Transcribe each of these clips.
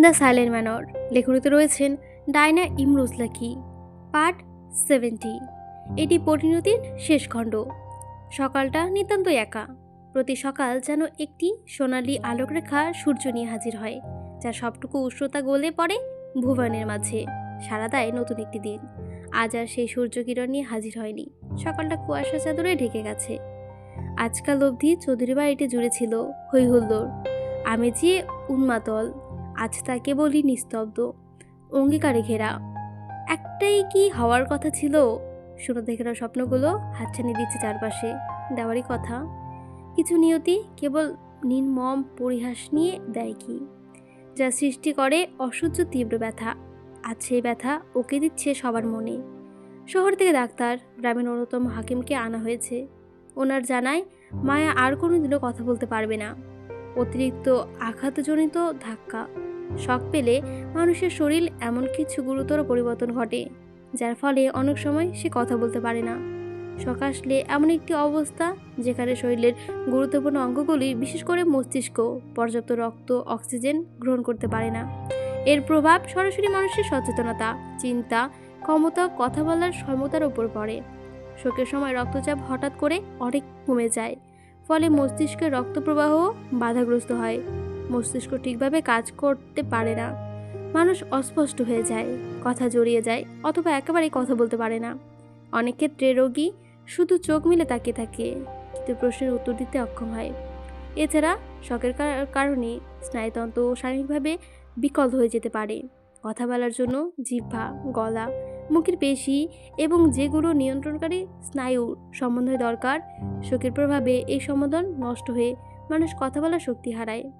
The silent manner. লেখনীতে রয়েছেন Diana Imroz Lucky, part seventy. এটি পরিণতির শেষ খণ্ড। সকালটা নিতান্ত একা। প্রতি সকাল যেন একটি সোনালি আলোকরেখা সূর্য নিয়ে হাজির হয়, যা সবটুকু উষ্ণতা গলে পড়ে ভুবনের মাঝে। সারা দেয় নতুন একটি দিন। আজ আর সেই সূর্যকিরণ নিয়ে হাজির হয়নি। সকালটা কুয়াশা চাদরে ঢেকে গেছে। আজকাল অবধি চৌধুরী বাড়িটি জুড়ে ছিল হৈহুল্লোর আমেজি উন্মাতল আজ তা কেবলই নিস্তব্ধ। অঙ্গীকারে ঘেরা। একটাই কি হওয়ার কথা ছিল? শুনে ঘেরা স্বপ্নগুলো। হাতছানি দিচ্ছে চারপাশে। দেওয়ারই কথা। কিছু নিয়তি কেবল নির্মম পরিহাস নিয়ে দেয় কি? যা সৃষ্টি করে অসহ্য তীব্র ব্যথা। আজ সেই ব্যথা ওকে দিচ্ছে সবার মনে। শহর থেকে ডাক্তার, গ্রামের অন্যতম হাকিমকে আনা হয়েছে। ওনার জানায়, মায়া আর কোনোদিনও কথা বলতে পারবে না। অতিরিক্ত আঘাতজনিত ধাক্কা। শখ পেলে মানুষের শরীর এমন কিছু গুরুতর পরিবর্তন ঘটে, যার ফলে অনেক সময় সে কথা বলতে পারে না। শখ আসলে এমন একটি অবস্থা যেখানে শরীরের গুরুত্বপূর্ণ অঙ্গগুলি, বিশেষ করে মস্তিষ্ক, পর্যাপ্ত রক্ত, অক্সিজেন গ্রহণ করতে পারে না। এর প্রভাব সরাসরি মানুষের সচেতনতা, চিন্তা, ক্ষমতা, কথা বলার ক্ষমতার উপর পড়ে। শোকের সময় রক্তচাপ হঠাৎ করে অনেক কমে যায়, ফলে মস্তিষ্কের রক্ত প্রবাহ বাধাগ্রস্ত হয়। মস্তিষ্ক ঠিকভাবে কাজ করতে পারে না। মানুষ অস্পষ্ট হয়ে যায়, কথা জড়িয়ে যায়, অথবা একেবারেই কথা বলতে পারে না। অনেক ক্ষেত্রে রোগী শুধু চোখ মিলে তাকিয়ে থাকে, কিন্তু প্রশ্নের উত্তর দিতে অক্ষম হয়। এছাড়া শখের কার- কারণে স্নায়ুতন্ত্র শারীরিকভাবে বিকল হয়ে যেতে পারে। কথা বলার জন্য জিহ্বা, গলা, মুখের পেশি এবং যেগুলো নিয়ন্ত্রণকারী স্নায়ুর সমন্বয় দরকার শোকের প্রভাবে এই সম্বোধন নষ্ট হয়ে মানুষ কথা বলার শক্তি হারায়।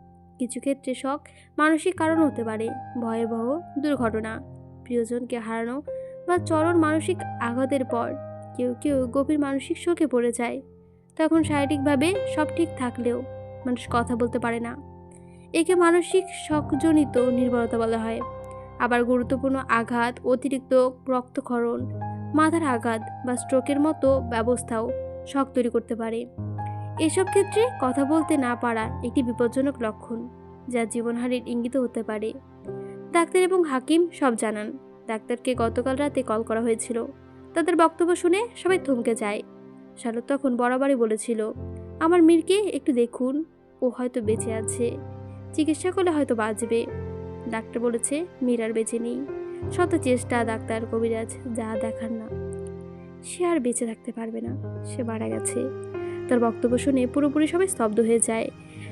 কিছু ক্ষেত্রে শখ মানসিক কারণ হতে পারে, ভয়াবহ দুর্ঘটনা, প্রিয়জনকে হারানো বা চরম মানসিক আঘাতের পর কেউ কেউ গভীর মানসিক শোকে পড়ে যায়। তখন শারীরিকভাবে সব ঠিক থাকলেও মানুষ কথা বলতে পারে না। একে মানসিক শখজনিত নির্ভরতা বলা হয়। আবার গুরুত্বপূর্ণ আঘাত, অতিরিক্ত রক্তক্ষরণ, মাথার আঘাত বা স্ট্রোকের মতো ব্যবস্থাও শখ তৈরি করতে পারে। এসব ক্ষেত্রে কথা বলতে না পারা একটি বিপজ্জনক লক্ষণ। যা জীবনহানির ইঙ্গিত হতে পারে। ডাক্তার এবং হাকিম সব জানান। ডাক্তারকে গতকাল রাতে কল করা হয়েছিল। তাদের বক্তব্য শুনে সবাই থমকে যায়। শারদ তখন বরাবরই বলেছিল, আমার মীরকে একটু দেখুন, ও হয়তো বেঁচে আছে। চিকিৎসা করলে হয়তো বাঁচবে। ডাক্তার বলেছে, মীর আর বেঁচে নেই। শত চেষ্টা ডাক্তার কবিরাজ, যা দেখার না। সে আর বেঁচে থাকতে পারবে না, সে মারা গেছে। তার বক্তব্য শুনে পুরোপুরি সবাই স্তব্ধ হয়ে যায়।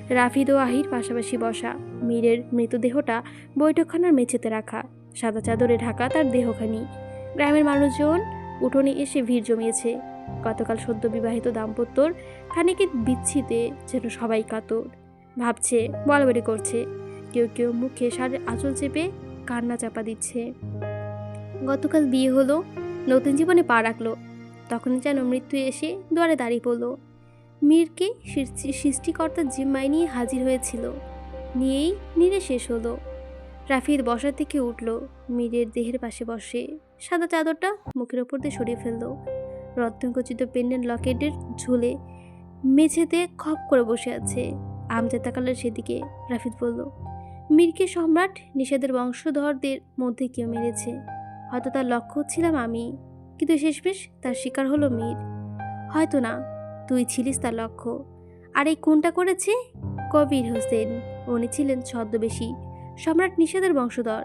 রাফিদ ও আহির পাশাপাশি বসা। মীরের মৃতদেহটা বৈঠকখানার মেঝেতে রাখা। সাদা চাদরে ঢাকা তার দেহখানি। গ্রামের মানুষজন উঠোনে এসে ভিড় জমিয়েছে। গতকাল সদ্য বিবাহিত দাম্পত্যর খানিকে বিচ্ছিতে যেন সবাই কাতর। ভাবছে, বলাবলি করছে। কেউ কেউ মুখে সারের আঁচল চেপে কান্না চাপা দিচ্ছে। গতকাল বিয়ে হলো, নতুন জীবনে পা রাখল। তখন যেন মৃত্যু এসে দুয়ারে দাঁড়িয়ে পড়ল। মীরকে সৃষ্টিকর্তা জিম্মায় নিয়ে হাজির হয়েছিল। নিয়েই নিরে শেষ হলো। রাফিদ বসা থেকে উঠল। মীরের দেহের পাশে বসে সাদা চাদরটা মুখের ওপর দিয়ে সরিয়ে ফেলল। রত্নকচিত পেন্ডেন্ট লকেটের ঝুলে মেঝেতে খপ করে বসে আছে। আমজাদ তাকালের সেদিকে রাফিদ বলল, মীরকে সম্রাট নিষেধের বংশধরদের মধ্যে কেউ মেরেছে। হয়তো তার লক্ষ্য ছিলাম আমি, কিন্তু শেষমেশ তার শিকার হলো মীর। হয়তো না তুই ছিলিস তার লক্ষ্য। আর এই কোনটা করেছে? কবির হোসেন। উনি ছিলেন ছদ্মবেশী, সম্রাট নিষেধের বংশধর।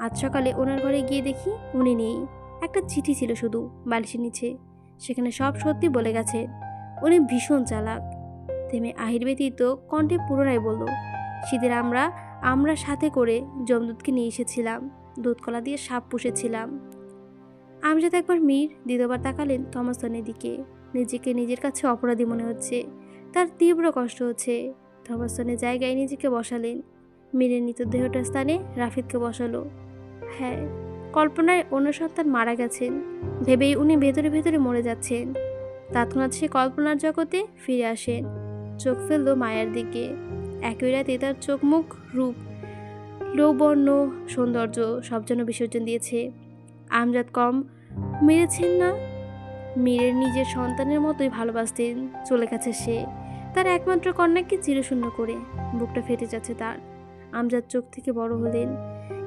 আজ সকালে ওনার ঘরে গিয়ে দেখি উনি নেই। একটা চিঠি ছিল শুধু, বালিশের নিচে। সেখানে সব সত্যি বলে গেছে। উনি ভীষণ চালাক। থেমে আহির ব্যতীত কণ্ঠে পুনরায় বলল শীতের আমরা আমরা সাথে করে জমদুদকে নিয়ে এসেছিলাম। দুধকলা দিয়ে সাপ পুষেছিলাম। আমজাদ একবার মীর দ্বিতীয়বার তাকালেন থমাসনের দিকে। নিজেকে নিজের কাছে অপরাধী মনে হচ্ছে। তার তীব্র কষ্ট হচ্ছে। থমাসনের জায়গায় নিজেকে বসালেন। মীরের মৃতদেহটার স্থানে রাফিদকে বসালো। হ্যাঁ কল্পনায় অন্য সন্তান মারা গেছেন। ভেবেই উনি ভেতরে ভেতরে মরে যাচ্ছেন। তৎক্ষণাৎ সে কল্পনার জগতে ফিরে আসেন। চোখ ফেলল মায়ের দিকে। একই রাতে তার চোখ মুখ রূপ, লৌবর্ণ, সৌন্দর্য সব যেন বিসর্জন দিয়েছে। আমজাদ কম, মেরেছেন না? মীরের নিজের সন্তানের মতোই ভালোবাসতেন চলে গেছে সে। তার একমাত্র কন্যাকে চিরশূন্য করে বুকটা ফেটে যাচ্ছে তার। আমজাদ চোখ থেকে বড় হলেন।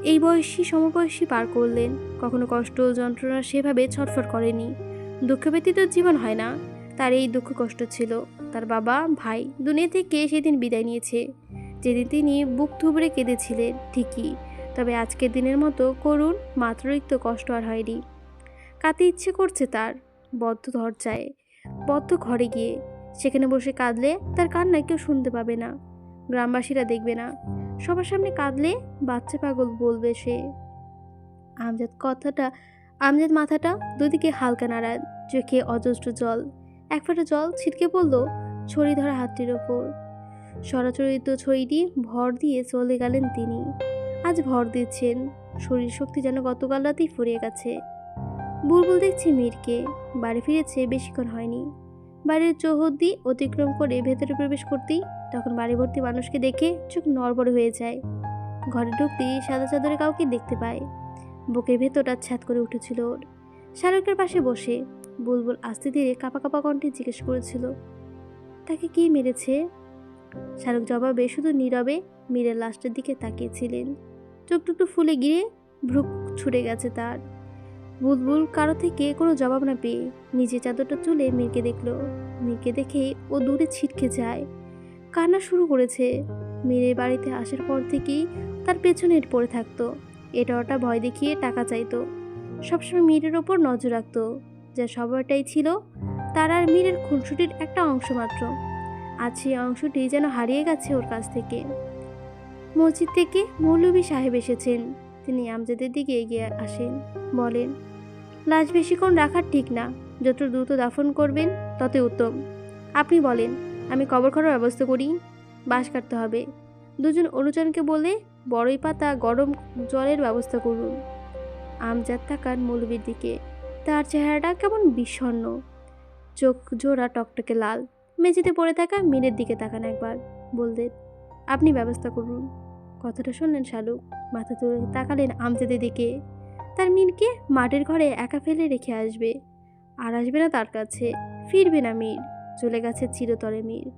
এই বয়সী সমবয়সী পার করলেন। কখনো কষ্ট যন্ত্রণা সেভাবে ছটফট করেনি। দুঃখ ব্যতীত জীবন হয় না। তার এই দুঃখ কষ্ট ছিল। তার বাবা, ভাই দুনিয়া থেকে সেদিন বিদায় নিয়েছে। যেদিন তিনি বুক থুবড়ে কেঁদেছিলেন, ঠিকই। তবে আজকের দিনের মতো করুণ মাত্ররিক্ত কষ্ট আর হয়নি। কাঁদতে ইচ্ছে করছে তার। বদ্ধ দরজায় বদ্ধ ঘরে গিয়ে সেখানে বসে কাঁদলে তার কান্না কেউ শুনতে পাবে না। গ্রামবাসীরা দেখবে না। সবার সামনে কাঁদলে বাচ্চা পাগল বলবে সে। আমজাদ কথাটা, আমজাদ মাথাটা দুদিকে হালকা নাড়ান চোখে অজস্র জল। এক ফোঁটা জল ছিটকে পড়ল ছড়ি ধরা হাতটির ওপর। সরাচরিত ছড়িটি ভর দিয়ে চলে গেলেন তিনি। আজ ভর দিচ্ছেন। শরীর শক্তি যেন গতকাল রাতেই ফুরিয়ে গেছে। বুলবুল দেখছে মীরকে। বাড়ি ফিরেছে বেশিক্ষণ হয়নি। বাড়ির চৌহদ্দি অতিক্রম করে ভেতরে প্রবেশ করতেই তখন বাড়ি ভর্তি মানুষকে দেখে চোখ নড়বড় হয়ে যায়। ঘরে ঢুকতেই সাদা চাদরে কাউকে দেখতে পায়। বুকের ভেতরটা ছাদ করে উঠেছিল ওর। শালকের পাশে বসে বুলবুল আস্তে ধীরে কাপা কাপা কণ্ঠে জিজ্ঞেস করেছিল, তাকে কি মেরেছে? শালক জবাবে শুধু নীরবে মীরের লাস্টের দিকে তাকিয়েছিলেন। চোখ টুকটু ফুলে গিয়ে ভ্রুক ছুটে গেছে তার। বুলবুল কারও থেকে কোনো জবাব না পেয়ে নিজে চাদরটা তুলে মেয়েকে দেখল। মেয়েকে দেখে ও দূরে ছিটকে যায়। কান্না শুরু করেছে। মেয়ের বাড়িতে আসার পর থেকেই তার পেছনে পড়ে থাকতো। এটা ওটা ভয় দেখিয়ে টাকা চাইতো। সবসময় মীরের ওপর নজর রাখতো। যা সবারটাই ছিল, তার আর মীরের খুনসুটির একটা অংশ মাত্র। আজ সেই অংশটি যেন হারিয়ে গেছে ওর কাছ থেকে। মসজিদ থেকে মৌলভী সাহেব এসেছেন। তিনি আমজাদের দিকে এগিয়ে আসেন। বলেন লাশ বেশিক্ষণ রাখার ঠিক না। যত দ্রুত দাফন করবেন, ততই উত্তম। আপনি বলেন, আমি কবর করার ব্যবস্থা করি। বাঁশ কাটতে হবে। দুজন অনুজনকে বলে, বড়ই পাতা গরম জলের ব্যবস্থা করুন। আমজাদ তাকান মৌলবীর দিকে। তার চেহারাটা কেমন বিষণ্ণ। চোখ জোড়া টকটকে লাল। মেঝেতে পড়ে থাকা মীরের দিকে তাকান একবার। বললেন, আপনি ব্যবস্থা করুন। কথাটা শুনলেন শালুক। মাথা তুলে তাকালেন আমজাদের দিকে। তার মীরকে মাটির ঘরে একা ফেলে রেখে আসবে। আর আসবে না তার কাছে। ফিরবে না মীর চলে গেছে চিরতরে মীর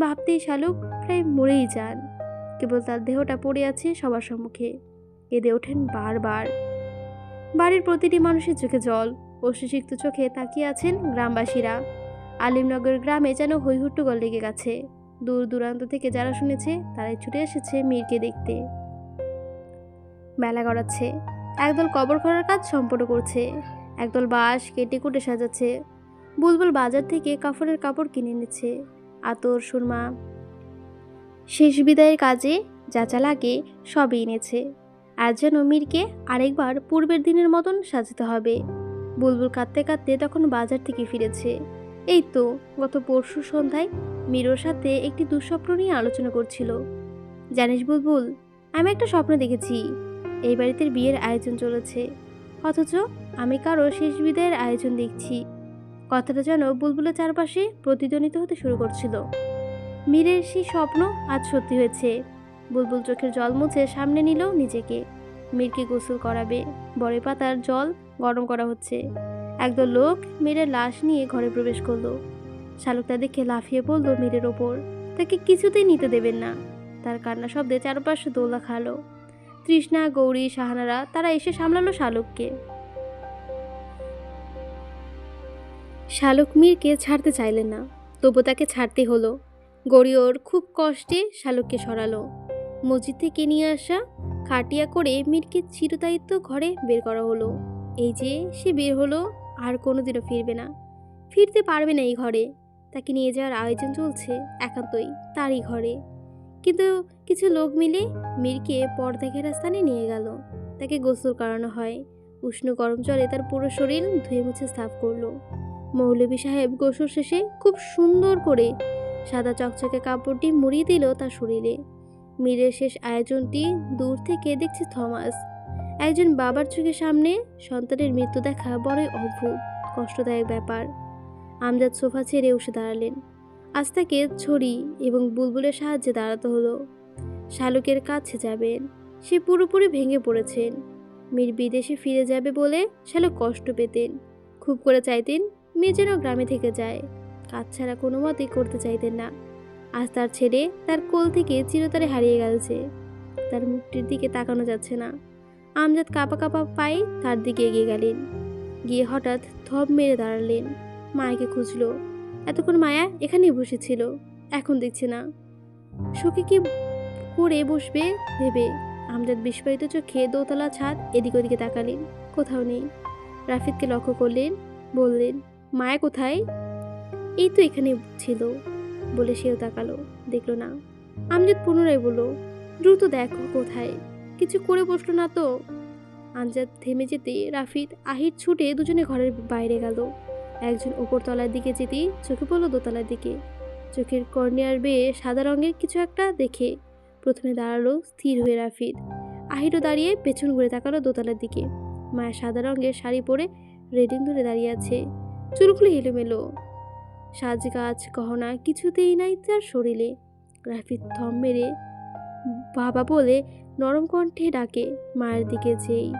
ভাবতেই শালুক প্রায় মরেই যান। কেবল তার দেহটা পড়ে আছে সবার সম্মুখে। কেঁদে ওঠেন বারবার। বাড়ির প্রতিটি মানুষের চোখে জল। অশ্রুসিক্ত চোখে তাকিয়ে আছেন গ্রামবাসীরা। আলিমনগর গ্রামে যেন হৈহুট্টগোল লেগে গেছে। দূর দূরান্ত থেকে যারা শুনেছে, তারাই ছুটে এসেছে মীরকে দেখতে। মেলা গড়াচ্ছে। একদল কবর করার কাজ সম্পন্ন করছে। একদল বাঁশ কেটে কুটে সাজাচ্ছে। বুলবুল বাজার থেকে কাফনের কাপড় কিনে এনেছে। আতর, সুরমা। শেষ বিদায়ের কাজে যা যা লাগে সবই এনেছে। আজ যেন মীরকে আরেকবার পূর্বের দিনের মতন সাজাতে হবে। বুলবুল কাঁদতে কাঁদতে তখন বাজার থেকে ফিরেছে। এই তো গত পরশু সন্ধ্যায় মীরোর সাথে একটি দুঃস্বপ্ন নিয়ে আলোচনা করছিল। জানিস বুলবুল, আমি একটা স্বপ্ন দেখেছি। এই বাড়িতে বিয়ের আয়োজন চলেছে। অথচ আমি কারও শেষ বিদায়ের আয়োজন দেখছি। কথাটা যেন বুলবুলের চারপাশে প্রতিধ্বনিত হতে শুরু করছিল। মীরের সেই স্বপ্ন আজ সত্যি হয়েছে। বুলবুল চোখের জল মুছে সামনে নিল নিজেকে। মীরকে গোসল করাবে, বড় পাতার জল গরম করা হচ্ছে। একদল লোক মীরের লাশ নিয়ে ঘরে প্রবেশ করল। শালুক তা দেখে লাফিয়ে পড়ল মীরের ওপর। তাকে কিছুতেই নিতে দেবেন না। তার কান্না শব্দে চারপাশে দোলা খালো। তৃষ্ণা, গৌরী সাহানারা তারা এসে সামলালো শালুককে। শালুক মীরকে ছাড়তে চাইলেন না, তবু তাকে ছাড়তে হলো। গৌরী ওর খুব কষ্টে শালুককে সরালো। মসজিদ থেকে নিয়ে আসা খাটিয়া করে মীরকে চিরদায়িত্ব ঘরে বের করা হলো। এই যে সে বের হলো, আর কোনোদিনও ফিরবে না। ফিরতে পারবে না এই ঘরে। তাকে নিয়ে যাওয়ার আয়োজন চলছে একান্তই, তারই ঘরে। কিন্তু কিছু লোক মিলে মীরকে পর্দা ঘেরা স্থানে নিয়ে গেল। তাকে গোসল করানো হয়। উষ্ণ গরম জলে তার পুরো শরীর ধুয়ে মুছে সাফ করল। মৌলভী সাহেব গোসল শেষে খুব সুন্দর করে সাদা চকচকে কাপড়টি মুড়িয়ে দিল তার শরীরে। মীরের শেষ আয়োজনটি দূর থেকে দেখছে থমাস। একজন বাবার চোখের সামনে সন্তানের মৃত্যু দেখা বড়ই অদ্ভুত, কষ্টদায়ক ব্যাপার। আমজাদ সোফা ছেড়ে উঠে দাঁড়ালেন। আজ তাকে ছড়ি এবং বুলবুলের সাহায্যে দাঁড়াতে হলো। শালুকের কাছে যাবেন। সে পুরোপুরি ভেঙে পড়েছেন। মীর বিদেশে ফিরে যাবে বলে শালুক কষ্ট পেতেন। খুব করে চাইতেন মেয়ে যেন গ্রামে থেকে যায়। কাজ ছাড়া কোনো মতেই করতে চাইতেন না। আজ তার ছেড়ে তার কোল থেকে চিরতরে হারিয়ে গেছে। তার মুখটির দিকে তাকানো যাচ্ছে না। আমজাদ কাপা কাপা পায়ে তার দিকে এগিয়ে গেলেন। গিয়ে হঠাৎ থপ মেরে দাঁড়ালেন। মায়াকে খুঁজলো। এতক্ষণ মায়া এখানেই বসেছিল। এখন দেখছে না। সুখে কি করে বসবে ভেবে? আমজাদ বিস্ফোরিত চোখে দোতলা ছাদ এদিক ওদিকে তাকালেন। কোথাও নেই। রাফিদকে লক্ষ্য করলেন, বললেন, মায়া কোথায়? এই তো এখানে ছিল, বলে সেও তাকালো। দেখল না। আমজাদ পুনরায় বলল, দ্রুত দেখো কোথায়। কিছু করে বসল না তো? আমজাদ থেমে যেতে রাফিদ আহির ছুটে দুজনে ঘরের বাইরে গেল। একজন উপরতলার দিকে যেতেই চোখে পড়ল দোতলার দিকে। চোখের কর্নিয়ার বেয়ে সাদা রঙের কিছু একটা দেখে প্রথমে দাঁড়াল স্থির হয়ে রাফিদ। আহিরও দাঁড়িয়ে পেছন ঘুরে তাকালো দোতলার দিকে। মায়া সাদা রঙের শাড়ি পরে রেডিং ধরে দাঁড়িয়ে আছে। চুলগুলো এলোমেলো। সাজ গাছ গহনা কিছুতেই নাই তার শরীরে। রাফিদ থম মেরে বাবা বলে নরম কণ্ঠে ডাকে, মায়ের দিকে যেই।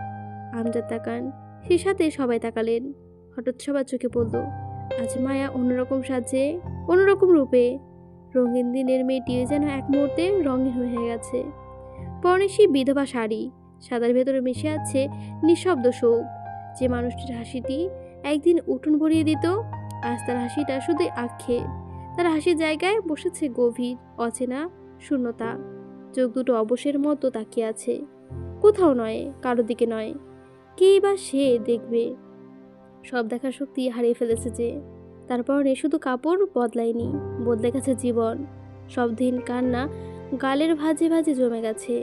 আমজাদ তাকান, সে সাথে সবাই তাকালেন। হঠাৎ সবার চোখে পড়ল। আজ মায়া অন্যরকম সাজে, অন্যরকম রূপে। রঙিন দিনের মেয়েটি যেন এক মুহূর্তে রঙিন হয়ে গেছে। পরনে সেই বিধবা শাড়ি, সাদার ভেতরে মিশে আছে নিঃশব্দ শোক। যে মানুষটির হাসিটি একদিন উঠোন ভরিয়ে দিত, আজ তার হাসিটা শুধুই আক্ষে তার হাসির জায়গায় বসেছে গভীর, অচেনা, শূন্যতা। চোখ দুটো অবসের মতো তাকিয়ে আছে। কোথাও নয়, কারও দিকে নয়। কেই বা সে দেখবে? সব দেখার শক্তি হারিয়ে ফেলেছে যে, তারপর শুধু কাপড় বদলায়নি, বদলে গেছে জীবন। সব দিন কান্না গালের ভাজে ভাজে জমে গেছে,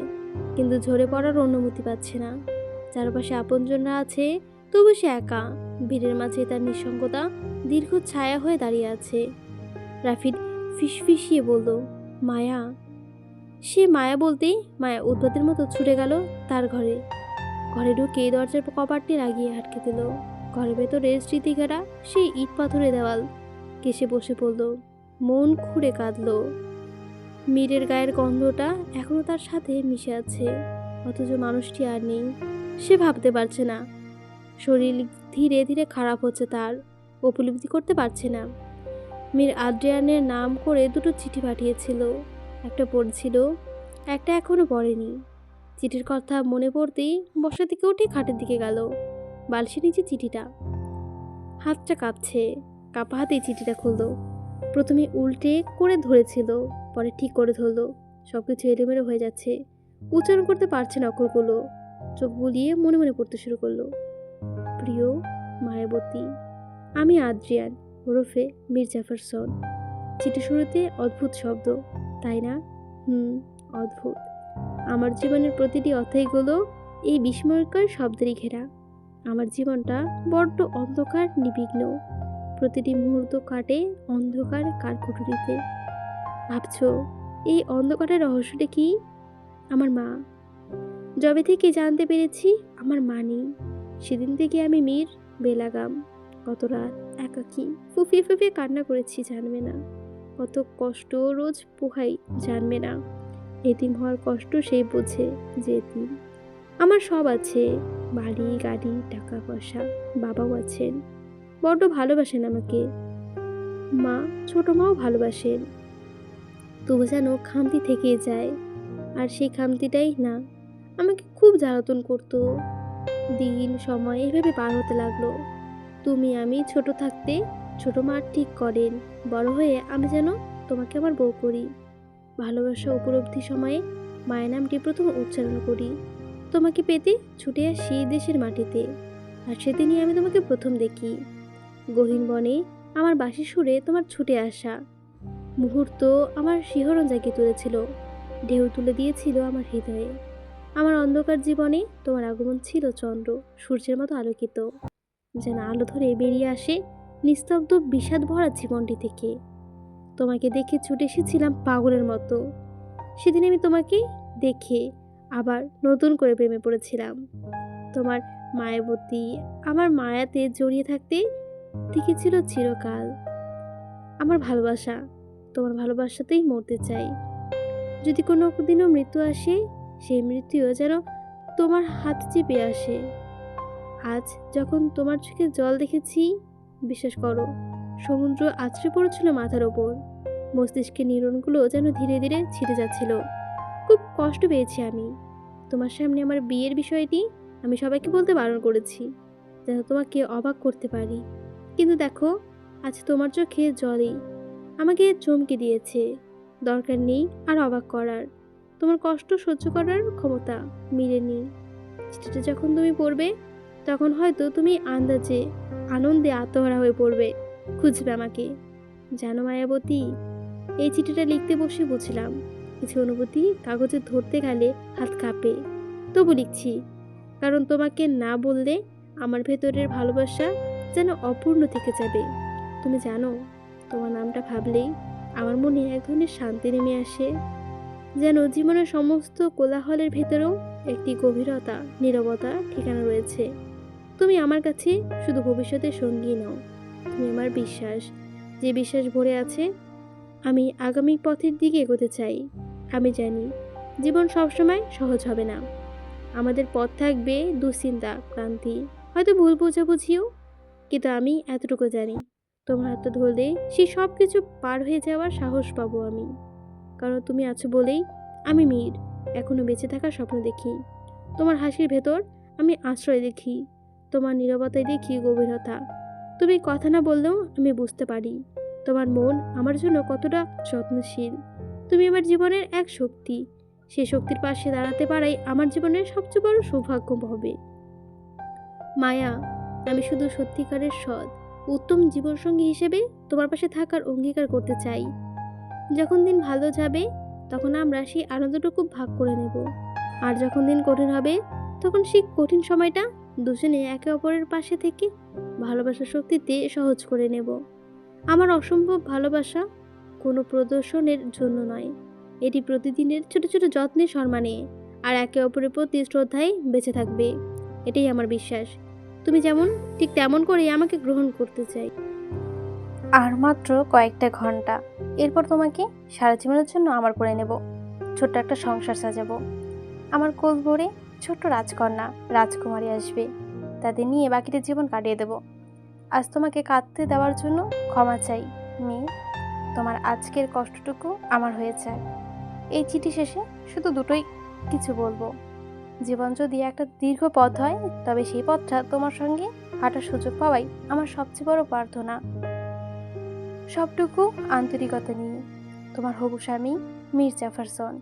কিন্তু ঝরে পড়ার অনুমতি পাচ্ছে না। চারপাশে আপনজনরা আছে, তবু সে একা। ভিড়ের মাঝে তার নিঃসঙ্গতা দীর্ঘ ছায়া হয়ে দাঁড়িয়ে আছে। রাফিদ ফিসফিসিয়ে বলল, মায়া। সে মায়া বলতেই মায়া উদ্বাদের মতো ছুটে গেল তার ঘরে। ঘরে ঢুকে দরজার কপাটটি লাগিয়ে আটকে দিল। ঘরের ভেতরে স্মৃতিঘেরা সেই ইট পাথরে দেওয়াল। কেসে বসে পড়ল। মন খুঁড়ে কাঁদল। মীরের গায়ের গন্ধটা এখনও তার সাথে মিশে আছে। অথচ মানুষটি আর নেই। সে ভাবতে পারছে না। শরীর ধীরে ধীরে খারাপ হচ্ছে তার। উপলব্ধি করতে পারছে না। মীর আদ্রিয়ানের নাম করে দুটো চিঠি পাঠিয়েছিল। একটা পড়ছিল, একটা এখনও পড়েনি। চিঠির কথা মনে পড়তেই বসা থেকে উঠে খাটের দিকে গেল। বালসে নিচে চিঠিটা। হাতটা কাঁপছে। কাপা হাতেই চিঠিটা খুললো। প্রথমে উল্টে করে ধরেছিল, পরে ঠিক করে ধরলো। সব কিছু এলোমেলো হয়ে যাচ্ছে। উচ্চারণ করতে পারছে না অক্ষরগুলো। চোখ বুলিয়ে মনে মনে পড়তে শুরু করল। প্রিয় মায়াবতী, আমি আদ্রিয়ান, ওরফে মীর জাফরসন চিঠি শুরুতে অদ্ভুত শব্দ, তাই না? হুম, অদ্ভুত। আমার জীবনের প্রতিটি অধ্যায়গুলো এই বিস্ময়কর শব্দেরই ঘেরা। আমার জীবনটা বড্ড অন্ধকার নিবিঘ্ন। প্রতিটি মুহূর্ত কাটে অন্ধকার কারকুটুরিতে ভাবছ, এই অন্ধকারের রহস্যটা কি? আমার মা। যবে থেকে জানতে পেরেছি, আমার মা নেই সেদিন থেকে আমি মীর, বেলাগাম। কত রাত একাকি ফুফিয়ে ফুফিয়ে কান্না করেছি, জানবে না। কত কষ্ট রোজ পোহাই, জানবে না। এতিম হওয়ার কষ্ট সেই বোঝে, যে এতিম। আমার সব আছে। বাড়ি, গাড়ি টাকা পয়সা বাবাও আছেন। বড্ড ভালোবাসেন আমাকে। মা, ছোট মাও ভালোবাসেন। তবু যেন খামতি থেকে যায়। আর সেই খামতিটাই না, আমাকে খুব জ্বালাতন করতো। দিন, সময় এভাবে পার হতে লাগল। তুমি আমি ছোট থাকতে ছোট মা ঠিক করেন। বড় হয়ে আমি যেন তোমাকে আমার বউ করি। ভালোবাসা উপলব্ধি সময়ে মায়ের নামটি প্রথম উচ্চারণ করি। তোমাকে পেতে ছুটে আসি দেশের মাটিতে, আর সেদিনই আমি তোমাকে প্রথম দেখি। গহীন বনে আমার বাঁশি সুরে তোমার ছুটে আসা। মুহূর্ত আমার শিহরণ জাগিয়ে তুলেছিল, ঢেউ তুলে দিয়েছিল আমার হৃদয়ে। আমার অন্ধকার জীবনে তোমার আগমন ছিল চন্দ্র, সূর্যের মতো আলোকিত। যেন আলো ধরে বেরিয়ে আসে নিস্তব্ধ বিষাদ ভরা জীবনটি থেকে। তোমাকে দেখে ছুটে এসেছিলাম পাগলের মতো। সেদিন আমি তোমাকে দেখে আবার নতুন করে প্রেমে পড়েছিলাম। তোমার মায়াবতী আমার মায়াতে জড়িয়ে থাকতে দেখেছিল চিরকাল। আমার ভালোবাসা, তোমার ভালোবাসাতেই মরতে চাই। যদি কোনো দিনও মৃত্যু আসে, সেই মৃত্যুও যেন তোমার হাত চেপে আসে। আজ যখন তোমার চোখে জল দেখেছি, বিশ্বাস করো, সমুদ্র আছড়ে পড়েছিল মাথার ওপর। মস্তিষ্কের নিরণগুলো যেন ধীরে ধীরে ছিঁড়ে যাচ্ছিল। খুব কষ্ট পেয়েছি আমি। তোমার সামনে আমার বিয়ের বিষয়টি আমি সবাইকে বলতে বারণ করেছি, যেন তোমাকে অবাক করতে পারি। কিন্তু দেখো, আজ তোমার চোখে জলই আমাকে চমকে দিয়েছে। দরকার নেই আর অবাক করার। তোমার কষ্ট সহ্য করার ক্ষমতা মিলেনি। চিঠিটা যখন তুমি পড়বে, তখন হয়তো তুমি আন্দাজে, আনন্দে আত্মহারা হয়ে পড়বে। খুঁজবে আমাকে। জানো, মায়াবতী, এই চিঠিটা লিখতে বসে বুঝলাম। কিছু অনুভূতি কাগজে ধরতে গেলে হাত কাঁপে। তবু লিখছি, কারণ তোমাকে না বললে আমার ভেতরের ভালোবাসা যেন অপূর্ণ থেকে যাবে। তুমি জানো, তোমার নামটা ভাবলেই আমার মনে এক ধরনের শান্তি নেমে আসে, যেন জীবনের সমস্ত কোলাহলের ভেতরেও একটি গভীরতা, নীরবতা ঠিকানা রয়েছে। তুমি আমার কাছে শুধু ভবিষ্যতের সঙ্গী নও, তুমি আমার বিশ্বাস। যে বিশ্বাস ভরে আছে, আমি আগামী পথের দিকে এগোতে চাই। আমি জানি, জীবন সবসময় সহজ হবে না। আমাদের পথ থাকবে দুশ্চিন্তা, ক্লান্তি, হয়তো ভুল বোঝাবুঝিও, কিন্তু আমি এতটুকু জানি, তোমার হাতটা ধরলে সে সব কিছু পার হয়ে যাওয়ার সাহস পাবো আমি। কারণ তুমি আছো বলেই আমি মীর, এখনও বেঁচে থাকার স্বপ্ন দেখি। তোমার হাসির ভেতর আমি আশ্রয় দেখি, তোমার নীরবতায় দেখি গভীরতা। তুমি কথা না বললেও আমি বুঝতে পারি, তোমার মন আমার জন্য কতটা যত্নশীল। তুমি আমার জীবনের এক শক্তি। সেই শক্তির পাশে দাঁড়াতে পারাই আমার জীবনের সবচেয়ে বড় সৌভাগ্য হবে। মায়া, আমি শুধু সত্যিকারের সৎ, উত্তম জীবনসঙ্গী হিসেবে তোমার পাশে থাকার অঙ্গীকার করতে চাই। যখন দিন ভালো যাবে, তখন আমরা সেই আনন্দটুকু ভাগ করে নেব। আর যখন দিন কঠিন হবে, তখন সেই কঠিন সময়টা দুজনে একে অপরের পাশে থেকে ভালোবাসার শক্তিতে সহজ করে নেব। আমার অসম্ভব ভালোবাসা কোনো প্রদর্শনের জন্য নয়। এটি প্রতিদিনের ছোট ছোট যত্নে সম্মানে আর একে অপরের প্রতি শ্রদ্ধায় বেঁচে থাকবে। এটাই আমার বিশ্বাস। তুমি যেমন, ঠিক তেমন করেই আমাকে গ্রহণ করতে চাই। আর মাত্র কয়েকটা ঘণ্টা। এরপর তোমাকে সারা জীবনের জন্য আমার করে নেব। ছোট্ট একটা সংসার সাজাবো। আমার কোল ভরে ছোট্ট রাজকন্যা, রাজকুমারী আসবে। তাদের নিয়ে বাকিটা জীবন কাটিয়ে দেব। আজ তোমাকে কাঁদতে দেওয়ার জন্য ক্ষমা চাই, মেয়ে। তোমার আজকের কষ্টটুকু আমার হয়েছে। এই চিঠি শেষে শুধু দুটোই কিছু বলব। জীবন যদি একটা দীর্ঘ পথ হয়, তবে সেই পথটা তোমার সঙ্গে হাঁটার সুযোগ পাওয়াই আমার সবচেয়ে বড় প্রার্থনা। সবটুকু আন্তরিকতা নিয়ে, তোমার হবু স্বামী মীর জাফারসন।